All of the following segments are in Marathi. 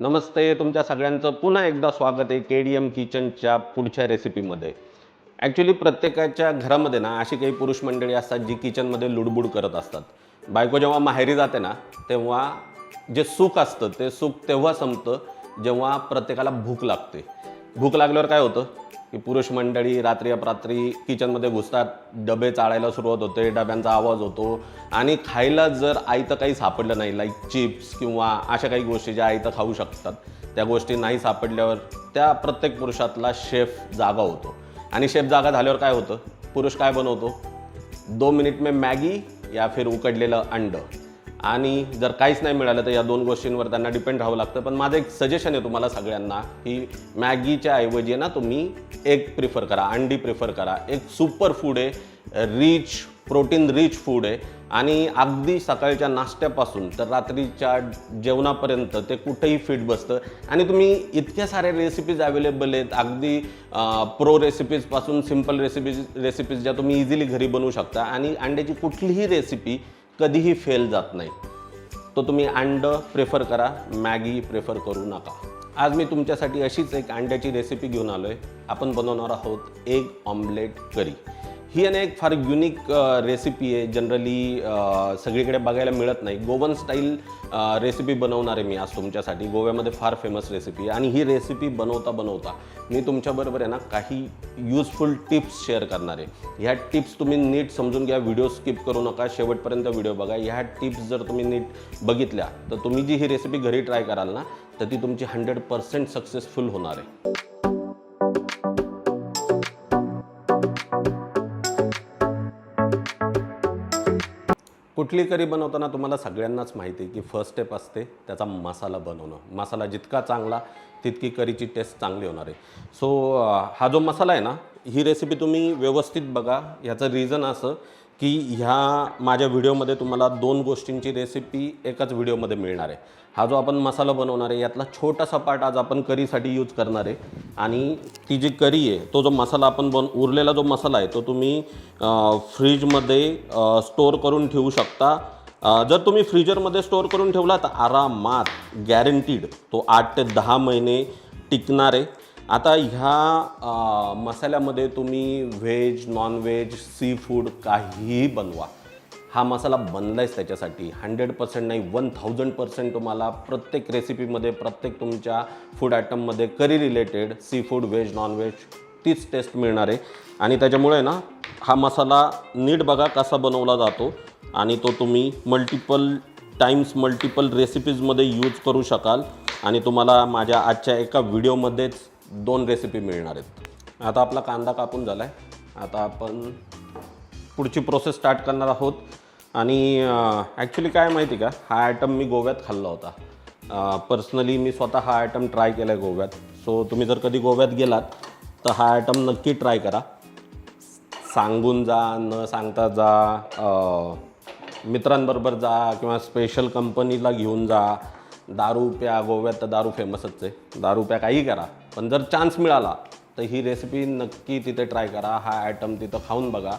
नमस्ते तुमच्या सगळ्यांचं पुन्हा एकदा स्वागत आहे के डी एम किचनच्या पुढच्या रेसिपीमध्ये ॲक्च्युली प्रत्येकाच्या घरामध्ये ना अशी काही पुरुष मंडळी असतात जी किचनमध्ये लुडबुड करत असतात. बायको जेव्हा माहेरी जाते ना तेव्हा जे सुख असतं ते सुख तेव्हा संपतं जेव्हा प्रत्येकाला भूक लागते. भूक लागल्यावर काय होतं? की पुरुष मंडळी रात्री अपरात्री किचनमध्ये घुसतात डबे चाळायला सुरुवात होते डब्यांचा आवाज होतो आणि खायला जर आयतं काही सापडलं नाही लाईक चिप्स किंवा अशा काही गोष्टी ज्या आयतं खाऊ शकतात. त्या गोष्टी नाही सापडल्यावर त्या प्रत्येक पुरुषातला शेफ जागा होतो. आणि शेफ जागा झाल्यावर काय होतं? पुरुष काय बनवतो? दो मिनिट में मॅगी या फिर उकडलेलं अंड. आणि जर काहीच नाही मिळालं तर या दोन गोष्टींवर त्यांना डिपेंड राहावं लागतं. पण माझं एक सजेशन आहे तुम्हाला सगळ्यांना की मॅगीच्या ऐवजी ना तुम्ही एग प्रिफर करा अंडी प्रिफर करा. एक सुपर फूड आहे रिच प्रोटीन रिच फूड आहे. आणि अगदी सकाळच्या नाश्त्यापासून तर रात्रीच्या जेवणापर्यंत ते कुठेही फिट बसतं. आणि तुम्ही इतक्या साऱ्या रेसिपीज अवेलेबल आहेत अगदी प्रो रेसिपीजपासून सिंपल रेसिपीज रेसिपीज ज्या तुम्ही इझिली घरी बनवू शकता. आणि अंड्याची कुठलीही रेसिपी कधीही फेल जात नाही. तो तुम्ही अंडं प्रेफर करा मॅगी प्रेफर करू नका. आज मी तुमच्यासाठी अशीच एक अंड्याची रेसिपी घेऊन आलो आहे आपण बनवणार आहोत एग ऑमलेट करी ही आणि एक फार युनिक रेसिपी आहे. जनरली सगळीकडे बघायला मिळत नाही. गोवन स्टाईल रेसिपी बनवणार आहे मी आज तुमच्यासाठी. गोव्यामध्ये फार फेमस रेसिपी आहे. आणि ही रेसिपी बनवता बनवता मी तुमच्याबरोबर आहे ना काही यूजफुल टिप्स शेअर करणार आहे. ह्या टिप्स तुम्ही नीट समजून घ्या. व्हिडिओ स्किप करू नका. शेवटपर्यंत व्हिडिओ बघा. ह्या टिप्स जर तुम्ही नीट बघितल्या तर तुम्ही जी ही रेसिपी घरी ट्राय कराल ना तर ती तुमची हंड्रेड पर्सेंट सक्सेसफुल होणार आहे. कुठली करी बनवताना तुम्हाला सगळ्यांनाच माहिती आहे की फर्स्ट स्टेप असते त्याचा मसाला बनवणं. मसाला जितका चांगला तितकी करीची टेस्ट चांगली होणार आहे. सो हा जो मसाला आहे ना ही रेसिपी तुम्ही व्यवस्थित बघा. ह्याचं रिझन असं की ह्या माझ्या व्हिडिओमध्ये तुम्हाला दोन गोष्टींची रेसिपी एकाच व्हिडिओमध्ये मिळणार आहे. हा जो आपण मसाला बनवणार आहे यातला छोटासा पार्ट आज आपण करीसाठी यूज करणार आहे. आणि ती जी करी आहे तो जो मसाला आपण बन उरलेला जो मसाला आहे तो तुम्ही फ्रीजमध्ये स्टोअर करून ठेवू शकता. जर तुम्ही फ्रीजरमध्ये स्टोअर करून ठेवला तर आरामात गॅरंटीड तो आठ ते दहा महिने टिकणार आहे. आता ह्या मसाल्यामध्ये तुम्ही व्हेज नॉनव्हेज सी फूड काहीही बनवा. हा मसाला बनला बनलायच त्याच्यासाठी. हंड्रेड पर्सेंट नाही वन थाउजंड पर्सेंट तुम्हाला प्रत्येक रेसिपीमध्ये प्रत्येक तुमच्या food आयटममध्ये curry related sea food veg non veg तीच टेस्ट मिळणार आहे. आणि त्याच्यामुळे ना हा मसाला नीट बघा कसा बनवला जातो. आणि तो तुम्ही मल्टिपल टाईम्स मल्टिपल रेसिपीजमध्ये यूज करू शकाल. आणि तुम्हाला माझ्या आजच्या एका व्हिडिओमध्येच दोन रेसिपी मिळणार आहेत. आता आपला कांदा कापून झाला आहे आता आपण पुढची प्रोसेस स्टार्ट करणार आहोत. आणि ॲक्च्युली काय माहिती का? हा आयटम मी गोव्यात खाल्ला होता. पर्सनली मी स्वतः हा आयटम ट्राय केला आहे गोव्यात. सो तुम्ही जर कधी गोव्यात गेलात तर हा आयटम नक्की ट्राय करा. सांगून जा न सांगता जा मित्रांबरोबर जा किंवा स्पेशल कंपनीला घेऊन जा. दारू प्या गोव्यात तर दारू फेमसच आहे. दारू प्या काही करा. पण जर चान्स मिळाला तर ही रेसिपी नक्की तिथे ट्राय करा. हा आयटम तिथं खाऊन बघा.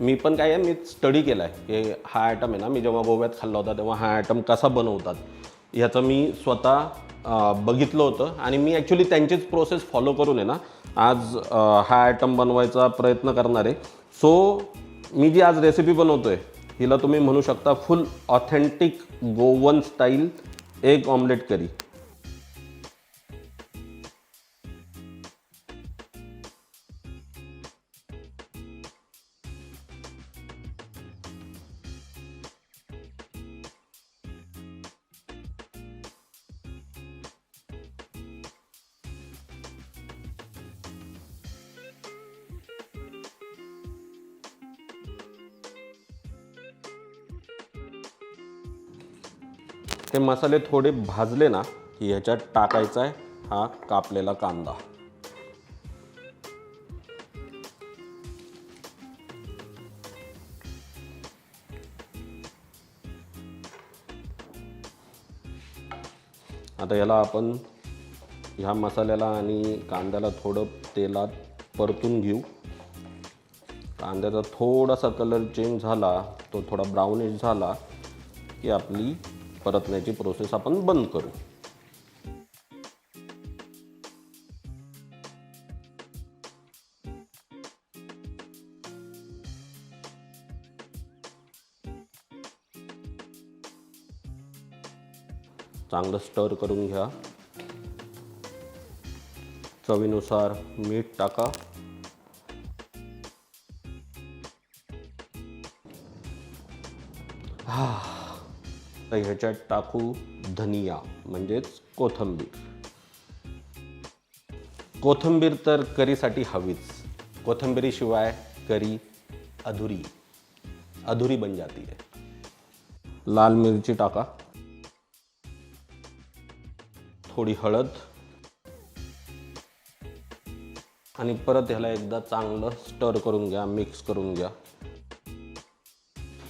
मी पण काय आहे मी स्टडी केला आहे की हा आयटम आहे ना मी जेव्हा गोव्यात खाल्ला होता तेव्हा हा आयटम कसा बनवतात ह्याचं मी स्वतः बघितलं होतं. आणि मी ॲक्च्युली त्यांचीच प्रोसेस फॉलो करून आहे ना आज हा आयटम बनवायचा प्रयत्न करणार आहे. सो मी जी आज रेसिपी बनवतो आहे हिला तुम्ही म्हणू शकता full authentic Goan style egg omelette curry ते मसाले थोडे भाजले ना की ह्याच्यात टाकायचा आहे हा कापलेला कांदा. आता याला आपण ह्या मसाल्याला आणि कांद्याला थोडं तेलात परतून घेऊ. कांद्याचा थोडासा कलर चेंज झाला तो थोडा ब्राउनिश झाला की आपली परतण्याची प्रोसेस आपण बंद करू. चांगलं स्टर करून घ्या. चवीनुसार मीठ टाका. तर ह्याच्यात टाकू धनिया म्हणजेच कोथंबीर. कोथंबीर तर करीसाठी हवीच. कोथंबिरीशिवाय करी अधुरी. अधुरी बन जाती है लाल मिरची टाका. थोडी हळद. आणि परत ह्याला एकदा चांगलं स्टर करून घ्या मिक्स करून घ्या.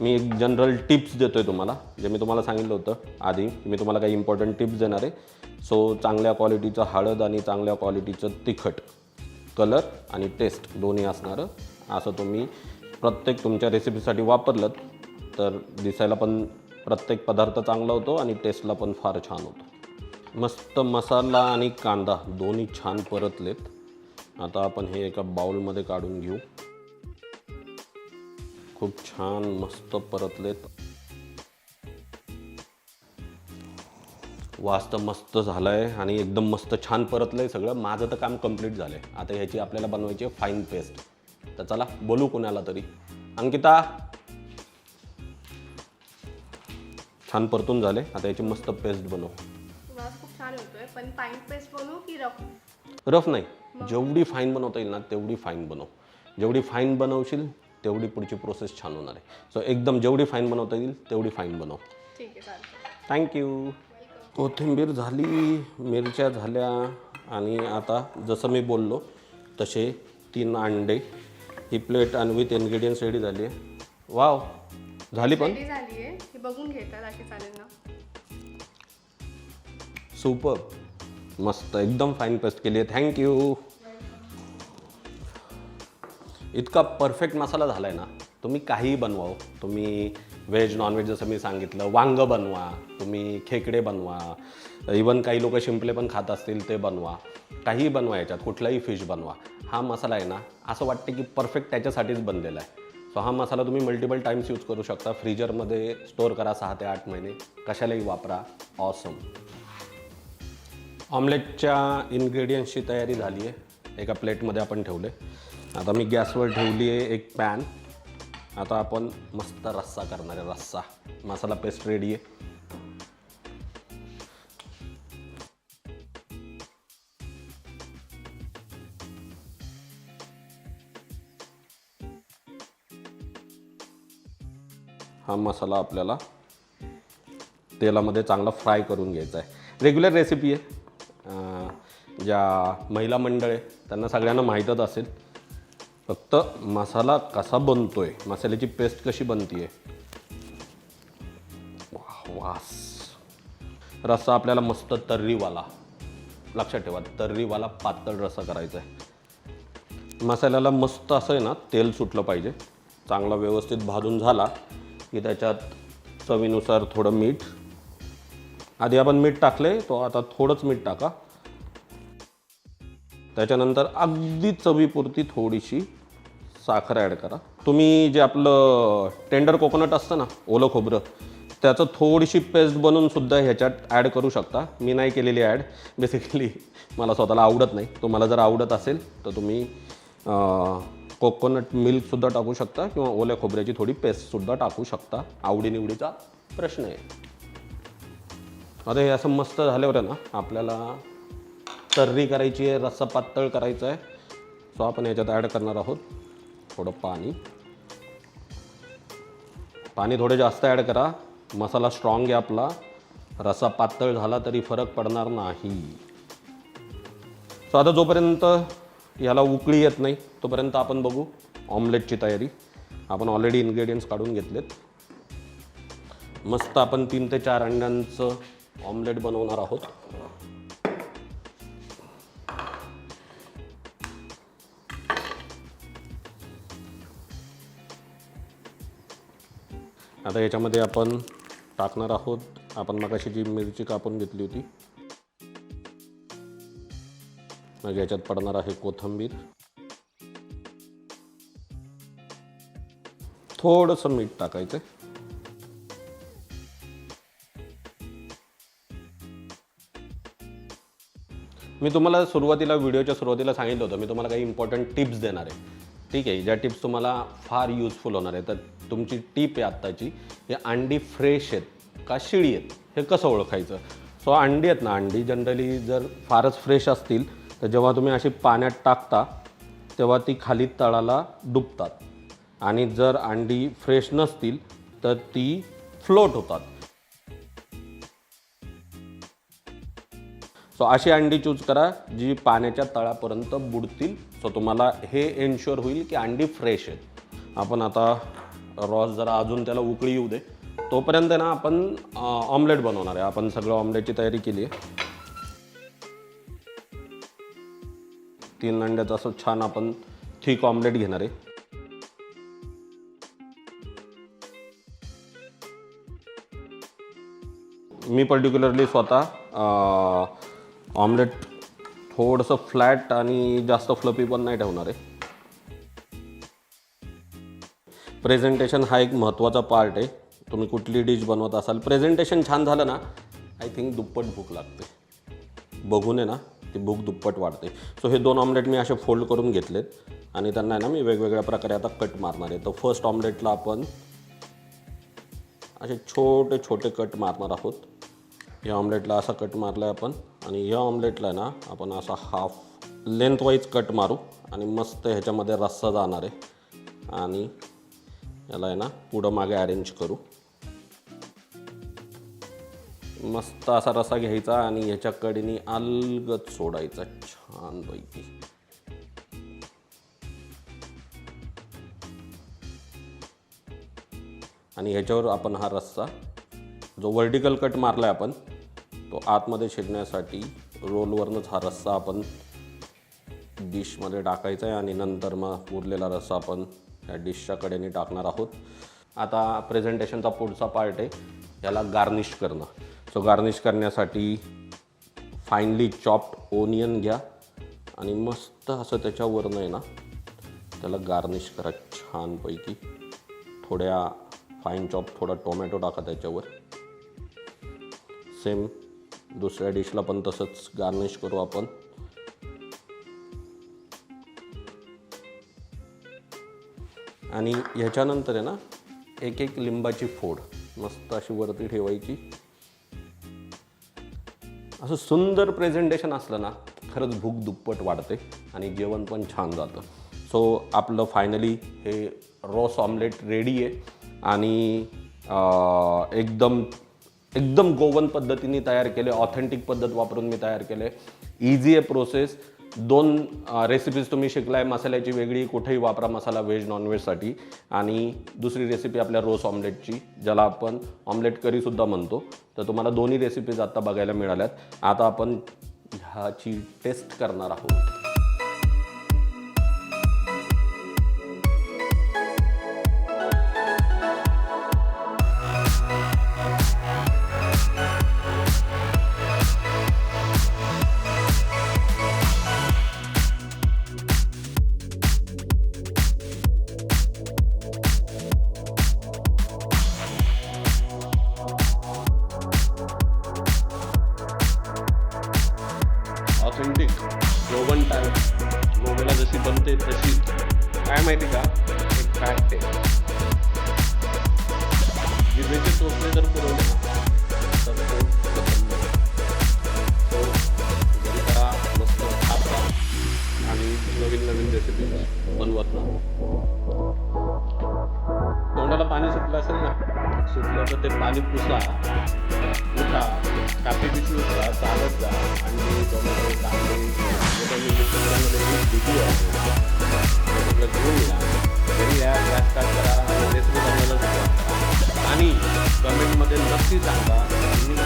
मी एक जनरल टिप्स देतो आहे तुम्हाला जे मी तुम्हाला सांगितलं होतं आधी मी तुम्हाला काही इम्पॉर्टंट टिप्स देणार आहे. सो चांगल्या क्वालिटीचं हळद आणि चांगल्या क्वालिटीचं तिखट कलर आणि टेस्ट दोन्ही असणारं. असं तुम्ही प्रत्येक तुमच्या रेसिपीसाठी वापरलं तर दिसायला पण प्रत्येक पदार्थ चांगला होतो आणि टेस्टला पण फार छान होतो. मस्त मसाला आणि कांदा दोन्ही छान परतलेत. आता आपण हे एका बाउलमध्ये काढून घेऊ. खूप छान मस्त परतलेत. वास तर मस्त झालाय आणि एकदम मस्त छान परतलंय सगळं. माझं तर काम कंप्लीट झालंय. आता ह्याची आपल्याला बनवायची आहे फाईन पेस्ट तर चला बोलू कोणाला तरी. अंकिता! छान परतून झाले. आता याची मस्त पेस्ट बनव. खूप छान होतोय पण पाईन पेस्ट बनवू की रफ रफ नाही. जेवढी फाईन बनवता येईल ना तेवढी फाईन बनव. जेवढी फाईन बनवशील तेवढी पुढची प्रोसेस छान होणार आहे. सो एकदम जेवढी फाईन बनवता येईल तेवढी फाईन बनव. ठीक आहे चालतं थँक्यू कोथिंबीर झाली मिरच्या झाल्या आणि आता जसं मी बोललो तसे तीन अंडे ही प्लेट आणि विथ इन्ग्रेडियंट्स रेडी झाली आहे. वाव झाली पण? रेडी झाली आहे. हे बघून घेतात अशी चालेल ना? सुपर मस्त एकदम फाईन पेस्ट केली आहे. थँक्यू इतका परफेक्ट मसाला झाला आहे ना तुम्ही काहीही बनवाओ तुम्ही व्हेज नॉनव्हेज जसं मी सांगितलं वांगं बनवा तुम्ही खेकडे बनवा इवन काही लोक शिंपले पण खात असतील ते बनवा. काहीही बनवा याच्यात कुठलाही फिश बनवा. हा मसाला आहे ना असं वाटते की परफेक्ट त्याच्यासाठीच बनलेला आहे. सो हा मसाला तुम्ही मल्टिपल टाईम्स यूज करू शकता. फ्रीजरमध्ये स्टोअर करा सहा ते आठ महिने. कशालाही वापरा. ऑसम ऑमलेटच्या इन्ग्रेडियंट्सची तयारी झाली आहे एका प्लेटमध्ये आपण ठेवले आता मी गॅसवर ठेवली आहे एक पॅन. आता आपण मस्त रस्सा करणार आहे रस्सा. मसाला पेस्ट रेडी आहे. हा मसाला आपल्याला तेलामध्ये चांगला फ्राय करून घ्यायचा आहे. रेग्युलर रेसिपी आहे. ज्या महिला मंडळ आहे त्यांना सगळ्यांना माहीतच असेल. फक्त मसाला कसा बनतोय? मसाल्याची पेस्ट कशी बनतीये? वास. रस्सा आपल्याला मस्त तर्रीवाला. लक्षात ठेवा तर्रीवाला पातळ रस्सा करायचा आहे मसाल्याला मस्त असं आहे ना तेल सुटलं पाहिजे. चांगला व्यवस्थित भाजून झाला की त्याच्यात चवीनुसार थोडं मीठ. आधी आपण मीठ टाकले तो आता थोडंच मीठ टाका. त्याच्यानंतर अगदी चवीपुरती थोडीशी साखर ॲड करा. तुम्ही जे आपलं टेंडर कोकोनट असतं ना ओलं खोबरं त्याचं थोडीशी पेस्ट बनवून सुद्धा ह्याच्यात ॲड करू शकता. मी नाही केलेली ॲड. बेसिकली मला स्वतःला आवडत नाही. तुम्हाला जर आवडत असेल तर तुम्ही कोकोनट मिल्कसुद्धा टाकू शकता किंवा ओल्या खोबऱ्याची थोडी पेस्टसुद्धा टाकू शकता. आवडीनिवडीचा प्रश्न आहे. आता हे असं मस्त झाल्यावर आहे ना आपल्याला तर्री करायची आहे रस्सा पातळ करायचा आहे. सो आपण याच्यात ॲड करणार आहोत. थोडं पाणी. पाणी थोडे जास्त ॲड करा. मसाला स्ट्रॉंग आहे आपला. रसा पातळ झाला तरी फरक पडणार नाही. सो आता जोपर्यंत याला उकळी येत नाही तोपर्यंत आपण बघू ऑमलेटची तयारी. आपण ऑलरेडी इन्ग्रेडियंट्स काढून घेतलेत. मस्त आपण तीन ते चार अंड्यांचं ऑमलेट बनवणार आहोत. आता याच्यामध्ये आपण टाकणार आहोत. आपण मगाशी जी मिरची कापून घेतली होती. मग याच्यात पडणार आहे कोथंबीर. थोडंसं मीठ टाकायचं. मी तुम्हाला सुरुवातीला व्हिडिओच्या सुरुवातीला सांगितलं होतं. मी तुम्हाला काही इम्पॉर्टंट टिप्स देणार आहे. ठीक आहे ज्या टिप्स तुम्हाला फार युजफुल होणार आहे. तर तुमची टीप आहे आत्ताची हे अंडी फ्रेश आहेत का शिळी आहेत हे कसं ओळखायचं? सो अंडी आहेत ना अंडी जनरली जर फारच फ्रेश असतील तर जेव्हा तुम्ही अशी पाण्यात टाकता तेव्हा ती खाली तळाला डुबतात. आणि जर अंडी फ्रेश नसतील तर ती फ्लोट होतात. सो अशी अंडी चूज करा जी पाण्याच्या तळापर्यंत बुडतील. सो तुम्हाला हे एन्श्युअर होईल की अंडी फ्रेश आहेत. आपण आता रॉस जरा अजून त्याला उकळी येऊ दे. तोपर्यंत ना आपण ऑमलेट बनवणार आहे. आपण सगळं ऑमलेटची तयारी केली आहे. तीन अंड्याचं असं छान आपण थिक ऑमलेट घेणार आहे. मी पर्टिक्युलरली स्वतः ऑमलेट थोडंसं फ्लॅट आणि जास्त फ्लपी पण नाही ठेवणार आहे. प्रेझेंटेशन हा एक महत्त्वाचा पार्ट आहे. तुम्ही कुठली डिश बनवत असाल. प्रेझेंटेशन छान झालं ना आय थिंक दुप्पट भूक लागते. बघून आहे ना ती भूक दुप्पट वाढते. सो हे दोन ऑमलेट मी असे फोल्ड करून घेतलेत. आणि त्यांना आहे ना मी वेगवेगळ्या प्रकारे आता कट मारणार आहे. तर फर्स्ट ऑमलेटला आपण असे छोटे छोटे कट मारणार आहोत. या ऑमलेटला असा कट मारला आहे आपण. आणि या ऑमलेटला ना आपण असा हाफ लेंथवाईज कट मारू. आणि मस्त ह्याच्यामध्ये रस्सा जाणार आहे. आणि याला आहे ना पुढं मागे अरेंज करू. मस्त असा रसा घ्यायचा आणि ह्याच्या कडेने अलगत सोडायचा छान पैकी आणि ह्याच्यावर आपण हा रस्सा जो वर्टिकल कट मारला आहे आपण तो आतमध्ये शिरण्यासाठी रोलवरनंच हा रस्सा आपण डिशमध्ये टाकायचा आहे आणि नंतर मग उरलेला रस्सा आपण त्या डिशच्या कडेने टाकणार आहोत. आता प्रेझेंटेशनचा पुढचा पार्ट आहे. याला गार्निश करणं. सो गार्निश करण्यासाठी फाईनली चॉप्ड ओनियन घ्या. आणि मस्त असं त्याच्यावरनं आहे ना त्याला गार्निश करा छानपैकी. थोड्या फाईन चॉप थोडा टोमॅटो टाका त्याच्यावर. सेम दुसऱ्या डिशला पण तसंच गार्निश करू आपण. आणि ह्याच्यानंतर आहे ना एक एक लिंबाची फोड मस्त अशी वरती ठेवायची. असं सुंदर प्रेझेंटेशन असलं ना खरंच भूक दुप्पट वाढते आणि जेवण पण छान जातं. सो आपलं फायनली हे रॉस ऑमलेट रेडी आहे आणि एकदम एकदम गोवन पद्धतीने तयार केले ऑथेंटिक पद्धत वापरून मी तयार केले. इझी आहे प्रोसेस दोन रेसिपीज तुम्ही शिकलाय मसाल्याची वेगळी कुठेही वापरा मसाला व्हेज नॉनव्हेजसाठी आणि दुसरी रेसिपी आपल्या रोस ऑमलेटची ज्याला आपण ऑमलेट करीसुद्धा म्हणतो. तर तुम्हाला दोन्ही रेसिपीज आत्ता बघायला मिळाल्यात. आता आपण ह्याची टेस्ट करणार आहोत. बनवत ना तोंडाला पाणी सुटलं असेल ना सुटलं तर ते पाणी पुसा. उठा. कापी पिशवी उठा चालत जा. आणि टोमॅटो कांदे भीती सगळं घेऊन या घरी या गॅस करा आणि रेसिपी बनवायला आणि कमेंटमध्ये नक्की सांगा तुम्ही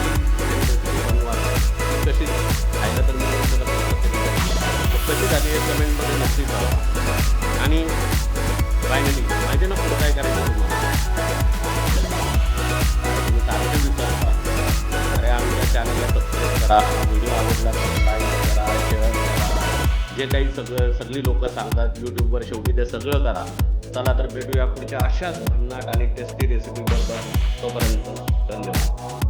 बनवा कशी खायला तर मी कशी झाली आहे कमेंटमध्ये नक्की करा आणि फायनली माहिती ना पुढं काय करायचं तुम्हाला? तुम्ही सारखे विचारता अरे आमच्या चॅनलला सबस्क्राईब करा व्हिडिओ आवडला तर लाईक करा शेअर करा. जे काही सगळं सगळी लोकं सांगतात यूट्यूबवर शेवटी ते सगळं करा. चला तर भेटूया पुढच्या अशाच भन्नाट आणि टेस्टी रेसिपी बरोबर. तोपर्यंत धन्यवाद.